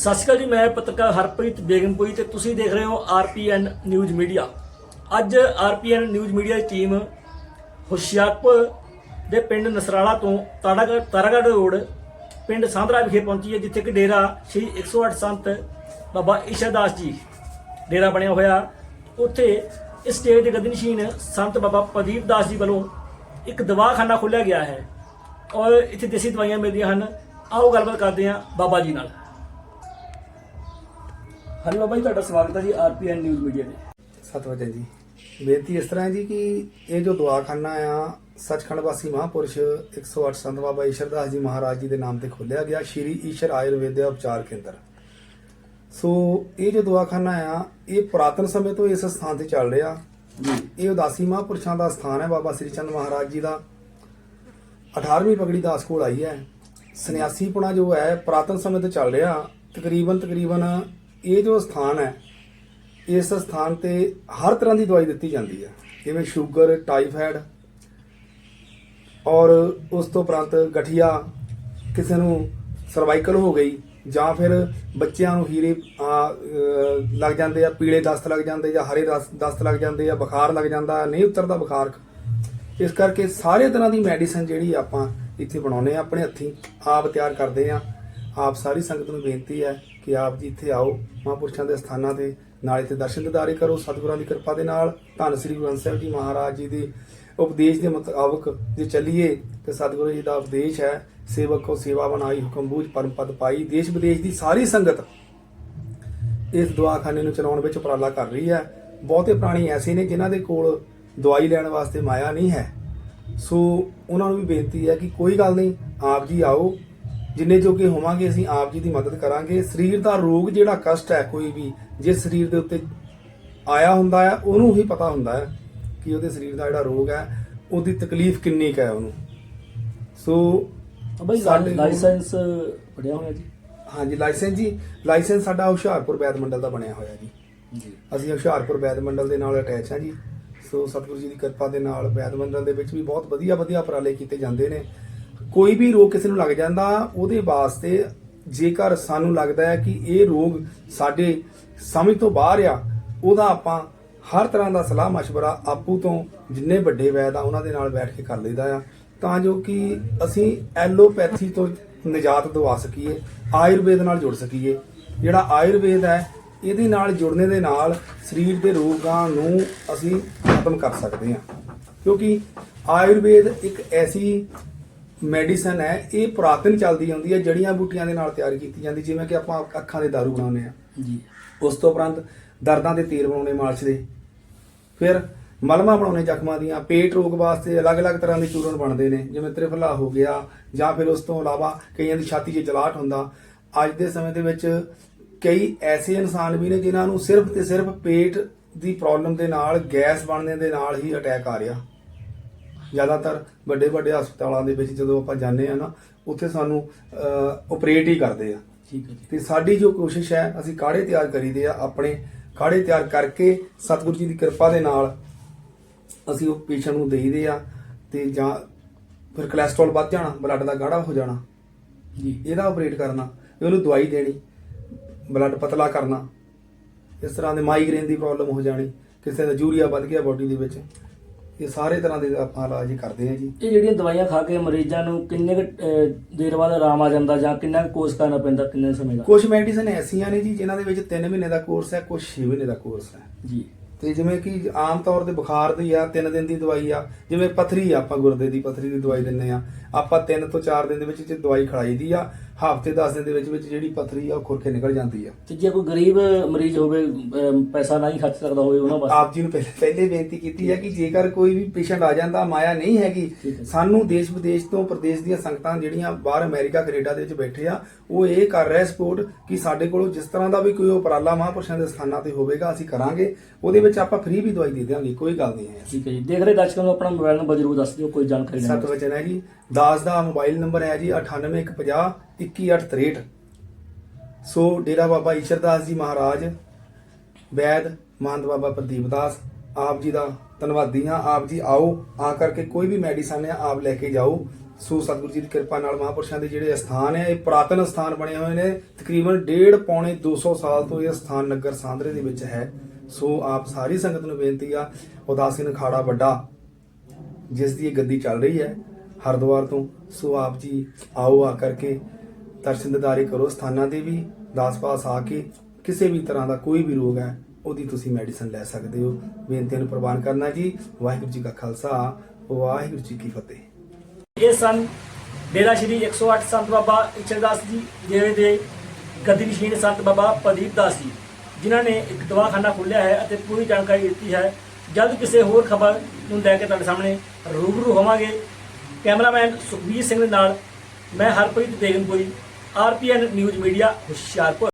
ਸਤਿ ਸ਼੍ਰੀ ਅਕਾਲ ਜੀ, ਮੈਂ ਪੱਤਰਕਾਰ ਹਰਪ੍ਰੀਤ ਬੇਗਮਪੁਰੀ ਤੇ ਤੁਸੀਂ ਦੇਖ ਰਹੇ ਹੋ ਆਰਪੀਐਨ ਨਿਊਜ਼ ਮੀਡੀਆ। ਅੱਜ ਆਰਪੀਐਨ ਨਿਊਜ਼ ਮੀਡੀਆ ਦੀ ਟੀਮ ਹੁਸ਼ਿਆਰਪੁਰ ਦੇ ਪਿੰਡ ਨਸਰਾਲਾ ਤੋਂ ਤਾੜਾਗੜ੍ਹ ਤਾਰਾਗੜ੍ਹ ਰੋਡ, ਪਿੰਡ ਸਾਂਦਰਾ ਵਿਖੇ ਪਹੁੰਚੀ ਹੈ, ਜਿੱਥੇ ਕਿ ਡੇਰਾ ਸ਼੍ਰੀ 108 ਸੰਤ ਬਾਬਾ ਈਸ਼ਾਦਾਸ ਜੀ ਡੇਰਾ ਬਣਿਆ ਹੋਇਆ। ਉੱਥੇ ਇਸ ਸਟੇਜ ਦੇ ਗਦਨਸ਼ੀਨ ਸੰਤ ਬਾਬਾ ਪ੍ਰਦੀਪ ਦਾਸ ਜੀ ਵੱਲੋਂ ਇੱਕ ਦਵਾਖਾਨਾ ਖੋਲ੍ਹਿਆ ਗਿਆ ਹੈ ਔਰ ਇੱਥੇ ਦੇਸੀ ਦਵਾਈਆਂ ਮਿਲਦੀਆਂ ਹਨ। ਆਓ ਗੱਲਬਾਤ ਕਰਦੇ ਹਾਂ ਬਾਬਾ ਜੀ ਨਾਲ। ਬਾਬਾ ਜੀ ਤੁਹਾਡਾ ਸਵਾਗਤ ਹੈ ਜੀ ਆਰਪੀਐਨ ਨਿਊਜ਼ ਮੀਡੀਆ ਦੇ ਸਤ ਵਜੇ ਜੀ। ਬੇਨਤੀ ਇਸ ਤਰ੍ਹਾਂ ਹੈ ਜੀ ਕਿ ਇਹ ਜੋ ਦਵਾਖਾਨਾ ਆ ਸੱਚਖੰਡ ਵਾਸੀ ਮਹਾਪੁਰਸ਼ 108 ਸੰਤ ਬਾਬਾ ਈਸ਼ਰਦਾਸ ਜੀ ਮਹਾਰਾਜ ਜੀ ਦੇ ਨਾਮ ਤੇ ਖੋਲ੍ਹਿਆ ਗਿਆ ਸ਼੍ਰੀ ਈਸ਼ਰ ਆਯੁਰਵੇਦਿਆ ਉਪਚਾਰ ਕੇਂਦਰ। ਸੋ ਇਹ ਜੋ ਦਵਾਖਾਨਾ ਆ ਇਹ ਪੁਰਾਤਨ ਸਮੇਂ ਤੋਂ ਇਸ ਸਥਾਨ ਤੇ ਚੱਲ ਰਿਹਾ। ਇਹ ਉਦਾਸੀ ਮਹਾਪੁਰਸ਼ਾਂ ਦਾ ਸਥਾਨ ਹੈ ਬਾਬਾ ਸ੍ਰੀ ਚੰਦ ਮਹਾਰਾਜ ਜੀ ਦਾ। 18ਵੀਂ ਪਗੜੀ ਦਾਸ ਕੋਲ ਆਈ ਹੈ। ਸੰਨਿਆਸੀਪੁਣਾ ਜੋ ਹੈ ਪੁਰਾਤਨ ਸਮੇਂ ਤੋਂ ਚੱਲ ਰਿਹਾ। ਤਕਰੀਬਨ ਤਕਰੀਬਨ ਇਹ ਜੋ ਸਥਾਨ ਹੈ, ਇਸ ਸਥਾਨ ਤੇ ਹਰ ਤਰ੍ਹਾਂ ਦੀ ਦਵਾਈ ਦਿੱਤੀ ਜਾਂਦੀ ਹੈ। ਜਿਵੇਂ ਸ਼ੂਗਰ ਟਾਈਫਾਇਡ ਔਰ ਉਸ ਤੋਂ ਉਪਰੰਤ ਗਠੀਆ ਕਿਸੇ ਨੂੰ ਸਰਵਾਈਕਲ ਹੋ ਗਈ ਜਾਂ ਫਿਰ ਬੱਚਿਆਂ ਨੂੰ ਹੀਰੇ ਲੱਗ ਜਾਂਦੇ ਆ, ਪੀਲੇ ਦਸਤ ਲੱਗ ਜਾਂਦੇ ਜਾਂ ਹਰੇ ਦਸ- ਦਸਤ ਲੱਗ ਜਾਂਦੇ ਆ, ਬੁਖਾਰ ਲੱਗ ਜਾਂਦਾ, ਨਹੀਂ ਉਤਰਦਾ ਬੁਖਾਰ। ਇਸ ਕਰਕੇ ਸਾਰੇ ਤਰ੍ਹਾਂ ਦੀ ਮੈਡੀਸਨ ਜਿਹੜੀ ਆਪਾਂ ਇੱਥੇ ਬਣਾਉਨੇ ਆ ਆਪਣੇ ਹੱਥੀਂ ਆਪ ਤਿਆਰ ਕਰਦੇ ਆ ਆਪ ਸਾਰੀ ਸੰਗਤ ਨੂੰ ਬੇਨਤੀ ਹੈ ਕਿ ਆਪ ਜੀ ਇੱਥੇ ਆਓ, ਮਹਾਂਪੁਰਸ਼ਾਂ ਦੇ ਸਥਾਨਾਂ ਤੇ, ਨਾਲੇ ਤੇ ਦਰਸ਼ਨ ਦਿਦਾਰੇ ਕਰੋ, ਸਤਿਗੁਰਾਂ ਦੀ ਕਿਰਪਾ ਦੇ ਨਾਲ। ਧੰਨ ਸ੍ਰੀ ਗੁਰੂ ਗ੍ਰੰਥ ਸਾਹਿਬ ਜੀ ਮਹਾਰਾਜ ਜੀ ਦੇ ਉਪਦੇਸ਼ ਦੇ ਮੁਤਾਬਕ ਜੇ ਚੱਲੀਏ, ਤੇ ਸਤਿਗੁਰੂ ਜੀ ਦਾ ਉਪਦੇਸ਼ ਹੈ, ਸੇਵਕ ਕੋ ਸੇਵਾ ਬਣਾਈ, ਹੁਕਮ ਬੂਝ ਪਰਮ ਪਦ ਪਾਈ। ਦੇਸ਼ ਵਿਦੇਸ਼ ਦੀ ਸਾਰੀ ਸੰਗਤ ਇਸ ਦਵਾਖਾਨੇ ਨੂੰ ਚਲਾਉਣ ਵਿੱਚ ਉਪਰਾਲਾ ਕਰ ਰਹੀ ਹੈ। ਬਹੁਤੇ ਪ੍ਰਾਣੀ ਐਸੇ ਨੇ ਜਿਨ੍ਹਾਂ ਦੇ ਕੋਲ ਦਵਾਈ ਲੈਣ ਵਾਸਤੇ ਮਾਇਆ ਨਹੀਂ ਹੈ। ਸੋ ਉਹਨਾਂ ਨੂੰ ਵੀ ਬੇਨਤੀ ਹੈ ਕਿ ਕੋਈ ਗੱਲ ਨਹੀਂ, ਆਪ ਜੀ ਆਓ ਜਿੰਨੇ ਜੋਗੇ ਹੋਵਾਂਗੇ ਅਸੀਂ ਆਪ ਜੀ ਦੀ ਮਦਦ ਕਰਾਂਗੇ। ਸਰੀਰ ਦਾ ਰੋਗ ਜਿਹੜਾ ਕਸ਼ਟ ਹੈ ਕੋਈ ਵੀ ਜਿਸ ਸਰੀਰ ਦੇ ਉੱਤੇ ਆਇਆ ਹੁੰਦਾ ਹੈ ਉਹਨੂੰ ਹੀ ਪਤਾ ਹੁੰਦਾ ਹੈ ਕਿ ਉਹਦੇ ਸਰੀਰ ਦਾ ਜਿਹੜਾ ਰੋਗ ਹੈ ਉਹਦੀ ਤਕਲੀਫ ਕਿੰਨੀ ਕੁ ਹੈ ਉਹਨੂੰ। ਸੋ ਜੀ ਕੋਲ- ਲਾਇਸੈਂਸ ਪੜਿਆ ਹੋਇਆ ਜੀ। ਹਾਂਜੀ ਲਾਇਸੈਂਸ ਜੀ। ਲਾਇਸੈਂਸ ਸਾਡਾ ਹੁਸ਼ਿਆਰਪੁਰ ਵੈਦ ਮੰਡਲ ਦਾ ਬਣਿਆ ਹੋਇਆ ਜੀ। ਜੀ। ਅਸੀਂ ਹੁਸ਼ਿਆਰਪੁਰ ਵੈਦ ਮੰਡਲ ਦੇ ਨਾਲ ਅਟੈਚ ਹਾਂ ਜੀ। ਸੋ ਸਤਿਗੁਰੂ ਜੀ ਦੀ ਕਿਰਪਾ ਦੇ ਨਾਲ ਵੈਦ ਮੰਡਲ ਦੇ ਵਿੱਚ ਵੀ ਬਹੁਤ ਵਧੀਆ ਵਧੀਆ ਉਪਰਾਲੇ ਕੀਤੇ ਜਾਂਦੇ ਨੇ। ਕੋਈ ਵੀ ਰੋਗ ਕਿਸੇ ਨੂੰ ਲੱਗ ਜਾਂਦਾ, ਉਹਦੇ ਵਾਸਤੇ ਜੇਕਰ ਸਾਨੂੰ ਲੱਗਦਾ ਹੈ ਕਿ ਇਹ ਰੋਗ ਸਾਡੇ ਸਮਝ ਤੋਂ ਬਾਹਰ ਆ, ਉਹਦਾ ਆਪਾਂ ਹਰ ਤਰ੍ਹਾਂ ਦਾ ਸਲਾਹ مشਵਰਾ ਆਪੂ ਤੋਂ ਜਿੰਨੇ ਵੱਡੇ ਵੈਦ ਆ, ਉਹਨਾਂ ਦੇ ਨਾਲ ਬੈਠ ਕੇ ਕਰ ਲਈਦਾ ਆ। ਤਾਂ ਜੋ ਕਿ ਅਸੀਂ ਐਲੋਪੈਥੀ ਤੋਂ ਨਿਜਾਤ ਦਵਾ ਸਕੀਏ, ਆਯੁਰਵੇਦ ਨਾਲ ਜੁੜ ਸਕੀਏ। ਜਿਹੜਾ ਆਯੁਰਵੇਦ ਹੈ, ਇਹਦੇ ਨਾਲ ਜੁੜਨੇ ਦੇ ਨਾਲ ਸਰੀਰ ਦੇ ਰੋਗਾਂ ਨੂੰ ਅਸੀਂ ਖਤਮ ਕਰ ਸਕਦੇ ਹਾਂ। ਕਿਉਂਕਿ ਆਯੁਰਵੇਦ ਇੱਕ ਐਸੀ ਮੈਡੀਸਨ ਹੈ ਇਹ ਪੁਰਾਤਨ ਚੱਲਦੀ ਆਉਂਦੀ ਹੈ ਜੜੀਆਂ ਬੂਟੀਆਂ ਦੇ ਨਾਲ ਤਿਆਰ ਕੀਤੀ ਜਾਂਦੀ ਜਿਵੇਂ ਕਿ ਆਪਾਂ ਅੱਖਾਂ ਦੇ ਦਾਰੂ ਬਣਾਉਂਦੇ ਆ ਜੀ। ਉਸ ਤੋਂ ਉਪਰੰਤ ਦਰਦਾਂ ਦੇ ਤੇਲ ਬਣਾਉਣੇ ਮਾਲਸ਼ ਦੇ। ਫਿਰ ਮਲਮਾ ਬਣਾਉਣੇ ਜ਼ਖਮਾਂ ਦੀਆਂ ਪੇਟ ਰੋਗ ਵਾਸਤੇ ਅਲੱਗ-ਅਲੱਗ ਤਰ੍ਹਾਂ ਦੇ ਚੂਰਨ ਬਣਦੇ ਨੇ ਜਿਵੇਂ ਤ੍ਰਿਫਲਾ ਹੋ ਗਿਆ ਜਾਂ ਫਿਰ ਉਸ ਤੋਂ ਇਲਾਵਾ ਕਈਆਂ ਦੀ ਛਾਤੀ 'ਚ ਜਲਾਟ ਹੁੰਦਾ। ਅੱਜ ਦੇ ਸਮੇਂ ਦੇ ਵਿੱਚ ਕਈ ਐਸੇ ਇਨਸਾਨ ਵੀ ਨੇ ਜਿਨ੍ਹਾਂ ਨੂੰ ਸਿਰਫ ਤੇ ਸਿਰਫ ਪੇਟ ਦੀ ਪ੍ਰੋਬਲਮ ਦੇ ਨਾਲ ਗੈਸ ਬਣਨੇ ਦੇ ਨਾਲ ਹੀ ਅਟੈਕ ਆ ਰਿਹਾ। ਜ਼ਿਆਦਾਤਰ ਵੱਡੇ ਵੱਡੇ ਹਸਪਤਾਲਾਂ ਦੇ ਵਿੱਚ ਜਦੋਂ ਆਪਾਂ ਜਾਂਦੇ ਆ ਨਾ ਉੱਥੇ ਸਾਨੂੰ ਆਪਰੇਟ ਹੀ ਕਰਦੇ ਆ। ਠੀਕ ਹੈ ਜੀ। ਤੇ ਸਾਡੀ ਜੋ ਕੋਸ਼ਿਸ਼ ਹੈ ਅਸੀਂ ਕਾੜੇ ਤਿਆਰ ਕਰੀਦੇ ਆ ਆਪਣੇ ਕਾੜੇ ਤਿਆਰ ਕਰਕੇ ਸਤਿਗੁਰੂ ਜੀ ਦੀ ਕਿਰਪਾ ਦੇ ਨਾਲ ਅਸੀਂ ਉਹ ਪੇਸ਼ੈਂਟ ਨੂੰ ਦੇਈਦੇ ਆ ਤੇ ਜਾਂ ਫਿਰ ਕੋਲੇਸਟ੍ਰੋਲ ਵੱਧ ਜਾਣਾ ਬਲੱਡ ਦਾ ਗਾੜਾ ਹੋ ਜਾਣਾ ਜੀ। ਇਹਦਾ ਆਪਰੇਟ ਕਰਨਾ ਉਹਨੂੰ ਦਵਾਈ ਦੇਣੀ ਬਲੱਡ ਪਤਲਾ ਕਰਨਾ ਇਸ ਤਰ੍ਹਾਂ ਦੇ ਮਾਈਗ੍ਰੇਨ ਦੀ ਪ੍ਰੋਬਲਮ ਹੋ ਜਾਣੀ ਕਿਸੇ ਦਾ ਯੂਰੀਆ ਵੱਧ ਗਿਆ ਬਾਡੀ ਦੇ ਵਿੱਚ ਇਹ ਸਾਰੇ ਤਰ੍ਹਾਂ ਦੇ ਆਪਾਂ ਇਲਾਜ ਹੀ ਕਰਦੇ ਆ ਜੀ। ਇਹ ਜਿਹੜੀਆਂ ਦਵਾਈਆਂ ਖਾ ਕੇ ਮਰੀਜ਼ਾਂ ਨੂੰ ਕਿੰਨੇ ਕੁ, ਅਹ, ਦੇਰ ਬਾਅਦ ਆਰਾਮ ਆ ਜਾਂਦਾ ਜਾਂ ਕਿੰਨਾ ਕੁ ਕੋਰਸ ਕਰਨਾ ਪੈਂਦਾ ਕਿੰਨੇ ਸਮੇਂ ਦਾ? ਕੁਝ ਮੈਡੀਸਨ ਐਸੀਆਂ ਨੇ ਜੀ ਜਿਨ੍ਹਾਂ ਦੇ ਵਿੱਚ 3 ਮਹੀਨੇ ਦਾ ਕੋਰਸ ਹੈ ਕੁਝ 6 ਮਹੀਨੇ ਦਾ ਕੋਰਸ ਹੈ। ਜੀ। ਤੇ ਜਿਵੇਂ ਕਿ ਆਮ ਤੌਰ ਤੇ ਬੁਖਾਰ ਦੀ ਆ 3 ਦਿਨ ਦੀ ਦਵਾਈ ਆ ਜਿਵੇਂ ਪਥਰੀ ਆ ਆਪਾਂ ਗੁਰਦੇ ਦੀ ਪਥਰੀ ਦੀ ਦਵਾਈ ਦਿੰਨੇ ਆ ਆਪਾਂ 3 ਤੋਂ 4 ਦਿਨ ਦੇ ਵਿੱਚ ਜੇ ਦਵਾਈ ਖੜਾਈ ਦੀ ਆ ਹਫ਼ਤੇ 10 ਦਿਨ ਦੇ ਵਿੱਚ ਵਿੱਚ ਜਿਹੜੀ ਪਥਰੀ ਆ ਉਹ ਖੁਰ ਕੇ ਨਿਕਲ ਜਾਂਦੀ ਆ। ਤੇ ਜੇ ਕੋਈ ਗਰੀਬ ਮਰੀਜ਼ ਹੋਵੇ ਅਹ, ਪੈਸਾ ਨਹੀਂ ਖਰਚ ਸਕਦਾ ਹੋਵੇ ਉਹਨਾਂ ਵਾਸਤੇ। ਆਪ ਜੀ ਨੂੰ ਪਹਿਲੇ ਪਹਿਲੇ ਬੇਨਤੀ ਕੀਤੀ ਹੈ ਕਿ ਜੇਕਰ ਕੋਈ ਵੀ ਪੇਸ਼ੈਂਟ ਆ ਜਾਂਦਾ ਮਾਇਆ ਨਹੀਂ ਹੈਗੀ ਠੀਕ ਹੈ। ਸਾਨੂੰ ਦੇਸ਼ ਵਿਦੇਸ਼ ਤੋਂ ਪ੍ਰਦੇਸ਼ ਦੀਆਂ ਸੰਗਤਾਂ ਜਿਹੜੀਆਂ ਬਾਹਰ ਅਮਰੀਕਾ ਕੈਨੇਡਾ ਦੇ ਵਿੱਚ ਬੈਠੇ ਆ ਉਹ ਇਹ ਕਰ ਰਿਹਾ ਸਪੋਰਟ ਕਿ ਸਾਡੇ ਕੋਲੋਂ ਜਿਸ ਤਰ੍ਹਾਂ ਦਾ ਵੀ ਕੋਈ ਉਪਰਾਲਾ ਮਹਾਂਪੁਰਸ਼ਾਂ ਦੇ ਸਥਾਨਾਂ ਤੇ ਹੋਵੇਗਾ ਅਸੀਂ ਕਰਾਂਗੇ। ਉਹਦੇ ਵਿੱਚ ਆਪਾਂ ਫ੍ਰੀ ਵੀ ਦਵਾਈ ਦੇ ਦਿਆਂਗੇ ਕੋਈ ਗੱਲ ਨਹੀਂ ਹੈ। ਠੀਕ ਹੈ ਜੀ। ਦੇਖ ਰਹੇ ਦਰਸ਼ਕਾਂ ਨੂੰ ਆਪਣਾ ਮੋਬਾਈਲ ਨੰਬਰ ਜ਼ਰੂਰ ਦੱਸ ਦਿਓ ਕੋਈ ਜਾਣਕਾਰੀ ਲੈਣੀ ਸਤ ਵਚਨ ਹੈ ਜੀ। ਦਾਸ ਦਾ ਮੋਬਾਈਲ ਨੰਬਰ ਹੈ ਜੀ 9850 21863 ਸੋ ਡੇਰਾ ਬਾਬਾ ਈਸ਼ਰਦਾਸ ਜੀ ਮਹਾਰਾਜ, ਵੈਦ ਮਹੰਤ ਬਾਬਾ ਪ੍ਰਦੀਪ ਦਾਸ, ਆਪ ਜੀ ਦਾ ਧੰਨਵਾਦੀ ਹਾਂ। ਆਪ ਜੀ ਆਓ, ਆ ਕਰਕੇ ਕੋਈ ਵੀ ਮੈਡੀਸਨ ਹੈ, ਆਪ ਲੈ ਕੇ ਜਾਓ। ਸੋ ਸਤਿਗੁਰੂ ਜੀ ਦੀ ਕਿਰਪਾ ਨਾਲ ਮਹਾਂਪੁਰਸ਼ਾਂ ਦੇ ਜਿਹੜੇ ਸਥਾਨ ਹੈ, ਇਹ ਪ੍ਰਾਤਨ ਸਥਾਨ ਬਣੇ ਹੋਏ ਨੇ। ਤਕਰੀਬਨ ਡੇਢ ਪੌਣੇ 200 ਸਾਲ ਤੋਂ ਇਹ ਸਥਾਨ ਨਗਰ ਸਾਂਦਰੇ ਦੇ ਵਿੱਚ ਹੈ। ਸੋ ਆਪ ਸਾਰੀ ਸੰਗਤ ਨੂੰ ਬੇਨਤੀ ਆ ਉਦਾਸੀਨ ਅਖਾੜਾ ਵੱਡਾ, ਜਿਸ ਦੀ ਇਹ ਗੱਦੀ ਚੱਲ ਰਹੀ ਹੈ। ਹਰਿਦੁਆਰ ਤੋਂ। ਸੋ ਆਪ ਜੀ ਆਓ ਆ ਕਰਕੇ ਦਰਸ਼ਨ ਦਿਦਾਰੇ ਕਰੋ। ਸਥਾਨਾਂ ਦੇ ਵੀ ਦਾਸ ਪਾਸ ਆ ਕੇ ਕਿਸੇ ਵੀ ਤਰ੍ਹਾਂ ਦਾ ਕੋਈ ਵੀ ਰੋਗ ਹੈ, ਉਹਦੀ ਤੁਸੀਂ ਮੈਡੀਸਨ ਲੈ ਸਕਦੇ ਹੋ। ਬੇਨਤੀਆਂ ਨੂੰ ਪ੍ਰਵਾਨ ਕਰਨਾ ਜੀ। ਵਾਹਿਗੁਰੂ ਜੀ ਕਾ ਖਾਲਸਾ, ਵਾਹਿਗੁਰੂ ਜੀ ਕੀ ਫਤਿਹ। ਇਹ ਸਨ ਡੇਰਾ ਸ਼੍ਰੀ 108 ਸੰਤ ਬਾਬਾ ਇਛਰਦਾਸ ਜੀ, ਜਿਹੜੇ ਦੇ ਗੱਦੀ ਨਸ਼ੀਨ ਸੰਤ ਬਾਬਾ ਪ੍ਰਦੀਪ ਦਾਸ ਜੀ, ਜਿਨ੍ਹਾਂ ਨੇ ਇੱਕ ਦਵਾਖਾਨਾ ਖੋਲ੍ਹਿਆ ਹੈ ਅਤੇ ਪੂਰੀ ਜਾਣਕਾਰੀ ਦਿੱਤੀ ਹੈ। ਜਦ ਕਿਸੇ ਹੋਰ ਖਬਰ ਨੂੰ ਲੈ ਕੇ ਤੁਹਾਡੇ ਸਾਹਮਣੇ ਰੂਬਰੂ ਹੋਵਾਂਗੇ। ਕੈਮਰਾਮੈਨ ਸੁਖਬੀਰ ਸਿੰਘ ਦੇ ਨਾਲ ਮੈਂ Harpreet Begampuri RPN news media Hoshiarpur.